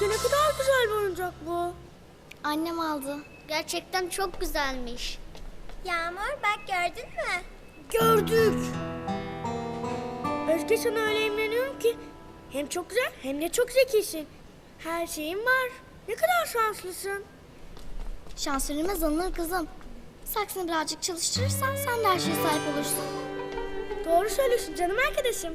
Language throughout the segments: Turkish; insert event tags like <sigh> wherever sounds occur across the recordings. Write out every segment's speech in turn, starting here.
Özge ne kadar güzel bir oyuncak bu. Annem aldı. Gerçekten çok güzelmiş. Yağmur bak gördün mü? Gördük. Özge sana öyle imreniyorum ki hem çok güzel hem de çok zekisin. Her şeyin var. Ne kadar şanslısın. Şans verilmez alınır kızım. Saksını birazcık çalıştırırsan sen de her şeye sahip olursun. Doğru söylüyorsun canım arkadaşım.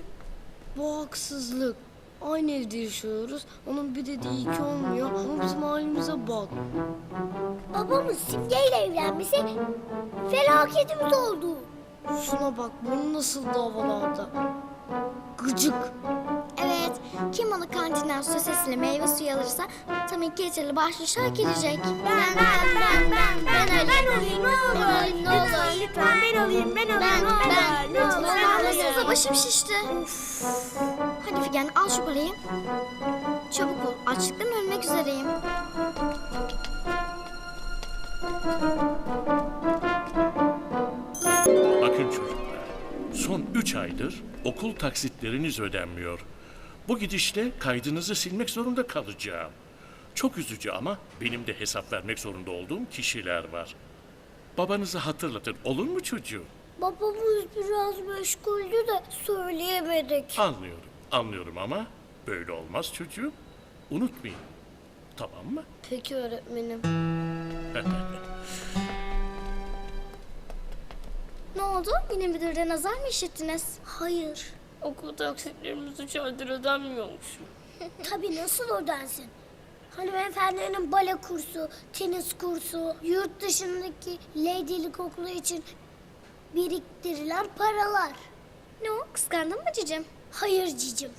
Bu haksızlık. Aynı evde yaşıyoruz. Onun bir dediği iki olmuyor. Ama bizim halimize bak. Babamın Simge ile evlenmesi felaketimiz oldu. Şuna bak bunu nasıl davalarda. Gıcık. Evet, kim bana kantinden su sesiyle meyve suyu alırsa tam iki litrelik bahşiş hak edecek. Ben, ben, ben, ben, ben, Ben alayım. olayım ne olur. Ben olur. Lütfen ben alayım ben Ben, alayım. ne ben, olur, lütfen almasanıza başım şişti. Hadi Figen al şu parayı. Çabuk ol, açlıktan ölmek üzereyim. Bakın çocuklar, son üç aydır okul taksitleriniz ödenmiyor. Bu gidişle kaydınızı silmek zorunda kalacağım. Çok üzücü ama benim de hesap vermek zorunda olduğum kişiler var. Babanızı hatırlatın olur mu çocuğum? Babamız biraz meşguldü de söyleyemedik. Anlıyorum, anlıyorum ama böyle olmaz çocuğum. Unutmayın. Tamam mı? Peki öğretmenim. Ne oldu? Yine müdürden azar mı işittiniz? Hayır. Okul taksitlerimiz üç aydır ödenmiyormuş. <laughs> Tabii nasıl ödensin? Hanımefendilerin bale kursu, tenis kursu, yurt dışındaki ladylik okulu için biriktirilen paralar. Ne o? Kıskandın mı cicim? Hayır cicim.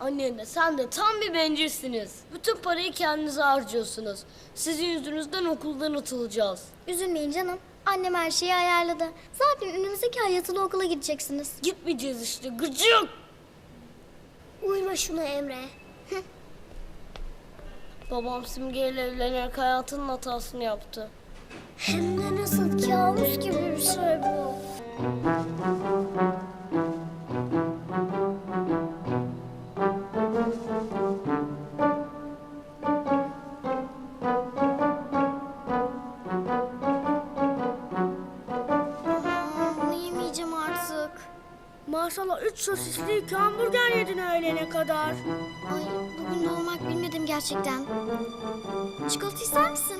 Anne de sen de tam bir bencilsiniz. Bütün parayı kendinize harcıyorsunuz. Sizin yüzünüzden okuldan atılacağız. Üzülmeyin canım. Annem her şeyi ayarladı. Zaten önümüzdeki ay yatılı okula gideceksiniz. Gitmeyeceğiz işte gıcık. Uyma şuna Emre. Babam Simge ile evlenerek hayatının hatasını yaptı. Hem de nasıl kabus gibi bir şey bu. Yemeyeceğim artık. Maşallah üç sosisli iki hamburger yedin öğlene kadar. Ay bugün doğmak bilmedim gerçekten. Çikolata ister misin?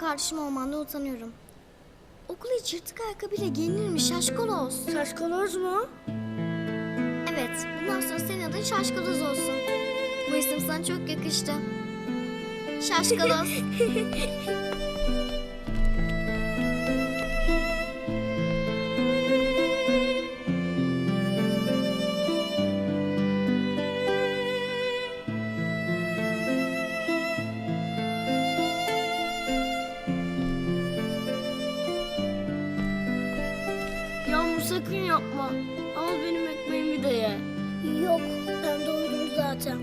Kardeşim olmandan utanıyorum. Okula hiç yırtık ayakkabıyla gelinirmiş şaşkaloz. Şaşkaloz mu? Evet bundan sonra senin adın şaşkaloz olsun. Bu isim sana çok yakıştı. Şaşkaloz. <laughs> sakın yapma. Al benim ekmeğimi de ye. Yok ben doydum zaten.